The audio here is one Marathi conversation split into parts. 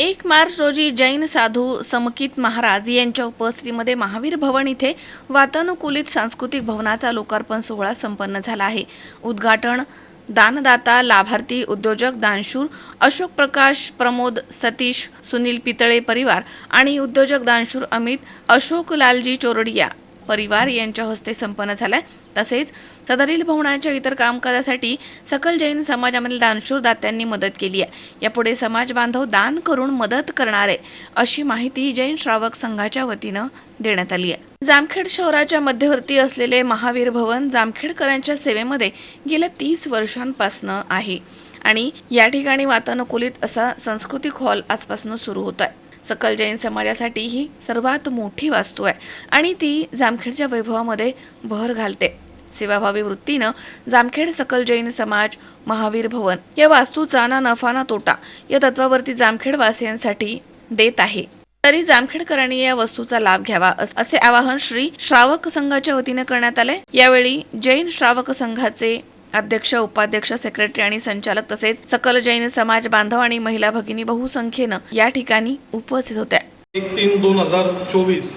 एक मार्च रोजी जैन साधू समकित महाराज यांच्या उपस्थितीमध्ये महावीर भवन इथे वातानुकूलित सांस्कृतिक भवनाचा लोकार्पण सोहळा संपन्न झाला आहे. उद्घाटन दानदाता लाभार्थी उद्योजक दानशूर अशोक प्रकाश प्रमोद सतीश सुनील पितळे परिवार आणि उद्योजक दानशूर अमित अशोक लालजी चोरडिया परिवार यांच्या हस्ते संपन्न झालाय. तसेच सदरील भवनाच्या इतर कामकाजासाठी सकल जैन समाजामधील दानशूर दात्यांनी मदत केली आहे. यापुढे समाज बांधव दान करून मदत करणार आहे अशी माहिती जैन श्रावक संघाच्या वतीनं देण्यात आली आहे. जामखेड शहराच्या मध्यवर्ती असलेले महावीर भवन जामखेडकरांच्या सेवेमध्ये गेल्या तीस वर्षांपासनं आहे. आणि या ठिकाणी वातानुकूलित असा सांस्कृतिक हॉल आजपासून सुरू होत आहे सकल जैन समाजासाठी ही सर्वात मोठी वास्तू आहे आणि ती जामखेडच्या वैभवामध्ये भर घालते. सेवाभावी वृत्तीनं जामखेड सकल जैन समाज महावीर भवन या वास्तूचा ना नफा ना तोटा या तत्वावरती जामखेड वासियांसाठी देत आहे. तरी जामखेडकरांनी या वस्तूचा लाभ घ्यावा अस- असे आवाहन श्री श्रावक संघाच्या वतीने करण्यात आले यावेळी जैन श्रावक संघाचे अध्यक्ष उपाध्यक्ष सेक्रेटरी आणि संचालक तसेच सकल जैन समाज बांधव आणि महिला भगिनी बहुसंख्येनं या ठिकाणी उपस्थित होत्या. एक तीन दोन हजार चोवीस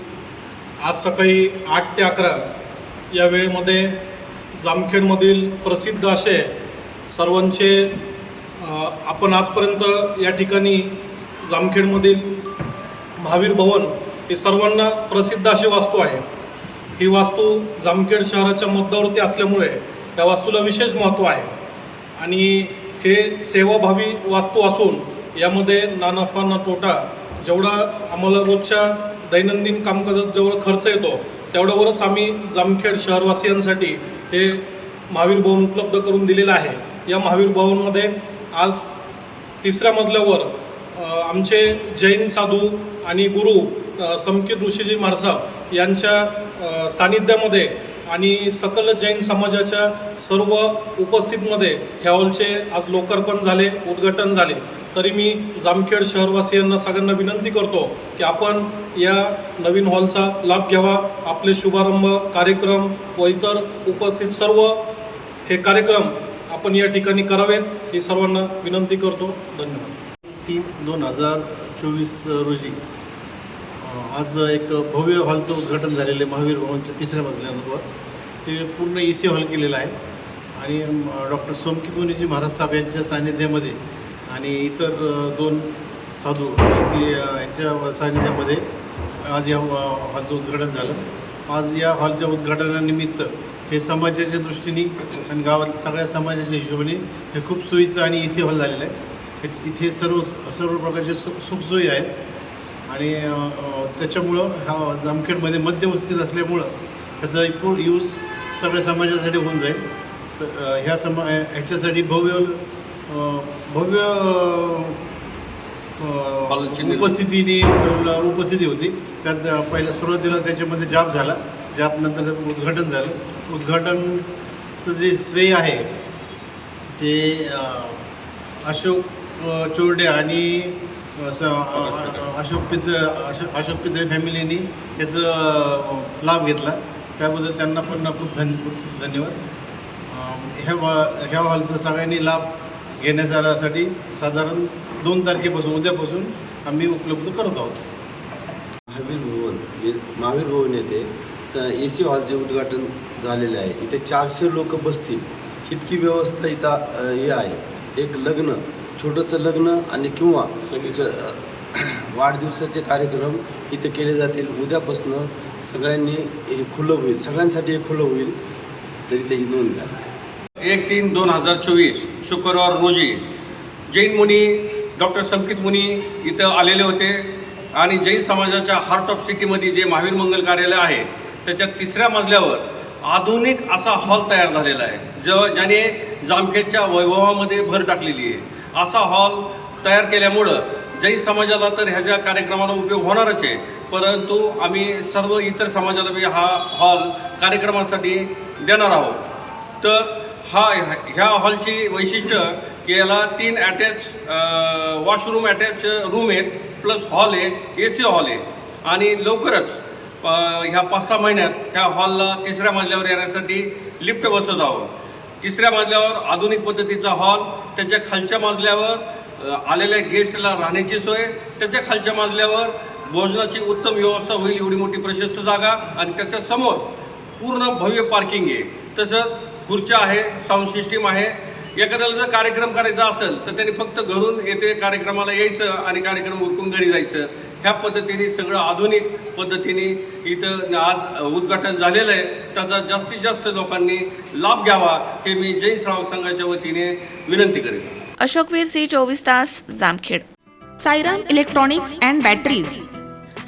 आज सकाळी आठ ते अकरा या वेळेमध्ये जामखेडमधील प्रसिद्ध असे सर्वांचे आपण आजपर्यंत या ठिकाणी जामखेडमधील महावीर भवन हे सर्वांना प्रसिद्ध अशी वास्तू आहे. ही वास्तू जामखेड शहराच्या मुद्द्यावरती असल्यामुळे या वास्तूला विशेष महत्त्व आहे. आणि हे सेवाभावी वास्तू असून यामध्ये ना नफा ना तोटा जेवढा आम्हाला रोजच्या दैनंदिन कामकाजात जेवढा खर्च येतो तेवढ्यावरच आम्ही जामखेड शहरवासियांसाठी हे महावीर भवन उपलब्ध करून दिलेलं आहे. या महावीर भवनमध्ये आज तिसऱ्या मजल्यावर आमचे जैन साधू आणि गुरु अ, समकित ऋषीजी महाराज यांच्या सानिध्यामध्ये आणि सकल जैन समाजाच्या सर्व उपस्थितमध्ये ह्या हॉलचे आज लोकार्पण झाले उद्घाटन झाले. तरी मी जामखेड शहरवासियांना सगळ्यांना विनंती करतो की आपण या नवीन हॉलचा लाभ घ्यावा. आपले शुभारंभ कार्यक्रम व इतर उपस्थित सर्व हे कार्यक्रम आपण या ठिकाणी करावेत ही सर्वांना विनंती करतो. धन्यवाद. तीन दोन हजार चोवीस रोजी आज एक भव्य हॉलचं उद्घाटन झालेलं आहे महावीर भवनच्या तिसऱ्या मजल्यावर. ते पूर्ण ए सी हॉल केलेलं आहे. आणि डॉक्टर सोमकी मुनीजी महाराज साहेब यांच्या सान्निध्यामध्ये आणि इतर दोन साधू ते यांच्या सान्निध्यामध्ये आज या हॉलचं उद्घाटन झालं. आज या हॉलच्या उद्घाटनानिमित्त हे समाजाच्या दृष्टीने आणि गावात सगळ्या समाजाच्या हिशोबाने हे खूप सोयीचं आणि ए सी हॉल झालेलं आहे. इथे सर्व सर्व प्रकारचे सु सुखसोयी आहेत. आणि त्याच्यामुळं हा जामखेडमध्ये मध्यवस्थित असल्यामुळं ह्याचा पूर्ण यूज सगळ्या समाजासाठी होऊन जाईल. तर, ह्या समा ह्याच्यासाठी भव्य भव्य उपस्थितीने उपस्थिती होती. त्यात पहिल्या सुरुवातीला त्याच्यामध्ये जाप झाला. जाप नंतर त्याचं उद्घाटन झालं. उद्घाटनचं जे श्रेय आहे ते अशोक चोरडे आणि अशोक पित्र अशोक अशोक पित्रे फॅमिलीनी याचं अ, लाभ घेतला. त्याबद्दल त्यांना पण खूप धन खूप धन्यवाद. ह्या हॉ- ह्या हॉलचा सगळ्यांनी लाभ घेण्यासाठी साधारण दोन तारखेपासून उद्यापासून आम्ही उपलब्ध करत आहोत. महावीर भवन हे महावीर भवन येथे ए सी हॉलचे उद्घाटन झालेले आहे इथे चारशे लोक बसतील. इतकी व्यवस्था इथं हे आहे. एक लग्न छोटंसं लग्न आणि किंवा सगळीचं वाढदिवसाचे कार्यक्रम इथे केले जातील. उद्यापासनं सगळ्यांनी हे खुलं होईल. सगळ्यांसाठी हे खुलं होईल. तरी त्याची नोंद घ्या. एक तीन दोन हजार चोवीस शुक्रवार रोजी जैन मुनी डॉक्टर संकित मुनी इथं आलेले होते आणि जैन समाजाच्या हार्ट ऑफ सिटीमध्ये जे महावीर मंगल कार्यालय आहे त्याच्या तिसऱ्या मजल्यावर आधुनिक असा हॉल तयार झालेला आहे ज ज्याने जामखेडच्या वैभवामध्ये भर टाकलेली आहे. असा हॉल तयार केल्यामुळं जैन समाजाला तर ह्याच्या कार्यक्रमाला उपयोग होणारच आहे परंतु आम्ही सर्व इतर समाजाला बी हा हॉल कार्यक्रमासाठी देणार आहोत. तर हा ह्या हॉलची वैशिष्ट्य की याला तीन अटॅच वॉशरूम अटॅच रूम आहेत प्लस हॉल आहे ए सी हॉल आहे. आणि लवकरच ह्या पाच सहा महिन्यात ह्या हॉलला तिसऱ्या मजल्यावर येण्यासाठी लिफ्ट बसवत आहोत. तिसऱ्या मजल्यावर आधुनिक पद्धतीचा हॉल त्याच्या खालच्या मजल्यावर आलेल्या गेस्टला राहण्याची सोय त्याच्या खालच्या मजल्यावर भोजनाची उत्तम व्यवस्था होईल एवढी मोठी प्रशस्त जागा आणि त्याच्यासमोर पूर्ण भव्य पार्किंग आहे. तसंच खुर्च्या आहे साऊंड सिस्टीम आहे. एखाद्याला जर कार्यक्रम करायचा असेल तर त्यांनी फक्त घरून येथे कार्यक्रमाला यायचं आणि कार्यक्रम उरकून घरी जायचं. ह्या पद्धतीने सगळं आधुनिक पद्धतीने इथं आज उद्घाटन झालेलं आहे. त्याचा जास्तीत जास्त लोकांनी लाभ घ्यावा हे मी जैन श्रावक संघाच्या वतीने विनंती करेन. अशोकवीर सी चोवीस तास Jamkhed. Sairam electronics and batteries